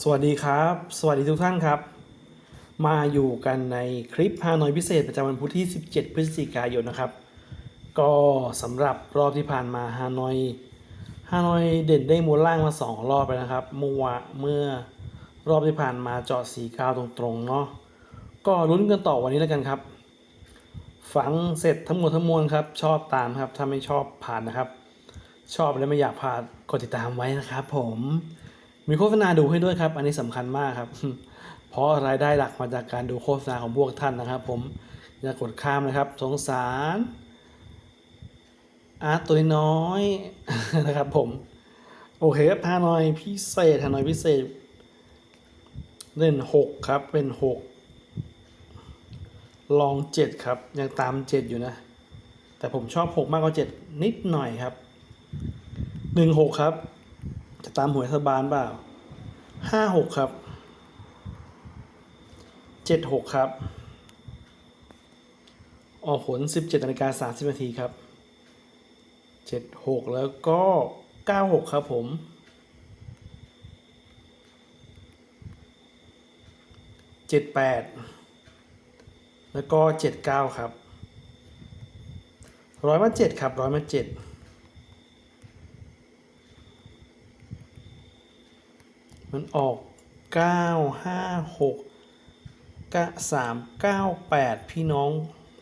สวัสดีครับ สวัสดีทุกท่านครับ มาอยู่กันในคลิปฮานอยพิเศษประจำวันพุธที่ 17 พฤศจิกายนนะครับ ก็สำหรับรอบที่ผ่านมาฮานอยฮานอยเด่นได้มวลล่างมา 2 รอบไปนะครับเมื่อวะเมื่อรอบที่ผ่านมาเจาะสีกาวตรงๆเนาะก็ลุ้นกันต่อวันนี้แล้วกันครับ ฝังเสร็จทั้งหมดทั้งมวลครับ ชอบตามครับถ้าไม่ชอบผ่านนะครับ ชอบและไม่อยากผ่านกดติดตามไว้นะครับผม มีโฆษณาดูให้ด้วยครับ อันนี้สำคัญมากครับ เพราะรายได้หลักมาจากการดูโฆษณาของพวกท่านนะครับ ผมอย่ากดข้ามนะครับ สงสารอาร์ตตัวน้อยนะครับ ผม โอเคครับฮานอยพิเศษฮานอยพิเศษ เล่นหกครับเป็นหกลองเจ็ดครับ ยังตามเจ็ดอยู่นะ แต่ผมชอบหกมากกว่าเจ็ดนิดหน่อยครับหนึ่งหกครับ จะตามหวยรัฐบาลเปล่าห้าหกครับเจ็ดหกครับ ออกผลสิบเจ็ดนาฬิกาสามสิบนาทีครับเจ็ดหกแล้วก็เก้าหกครับผมเจ็ดแปดแล้วก็เจ็ดเก้าครับร้อยมาเจ็ดครับร้อยมาเจ็ด มันออกเก้าห้าหกกะสามเก้าแปดพี่น้อง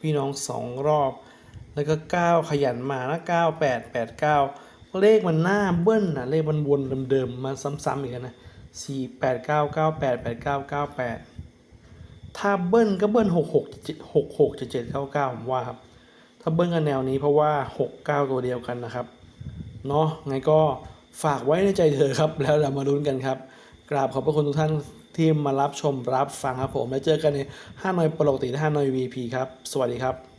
พี่น้องสองรอบ แล้วก็เก้าขยันมานะเก้าแปดแปดเลขมันหน้าเบิ้ลนะเลขมันวนเดิมๆมาซ้ำๆอีกแล้วนะสี่แปดเก้าเก้าแปดแปดเก้าเก้าแปดถ้าเบิ้ลก็เบิ้ลหกหกหกหกเจ็ดเจ็ดเก้าเก้าผมว่าครับ ถ้าเบิ้ลกันแนวนี้เพราะว่าหกเก้าตัวเดียวกันนะครับ เนาะไงก็ ฝากไว้ในใจเธอครับ แล้วเรามาลุ้นกันครับ กราบขอบพระคุณทุกท่านที่มารับชมรับฟังครับผม แล้วเจอกันในห้าหน่อยปกติและห้าหน่อย VP ครับ สวัสดีครับ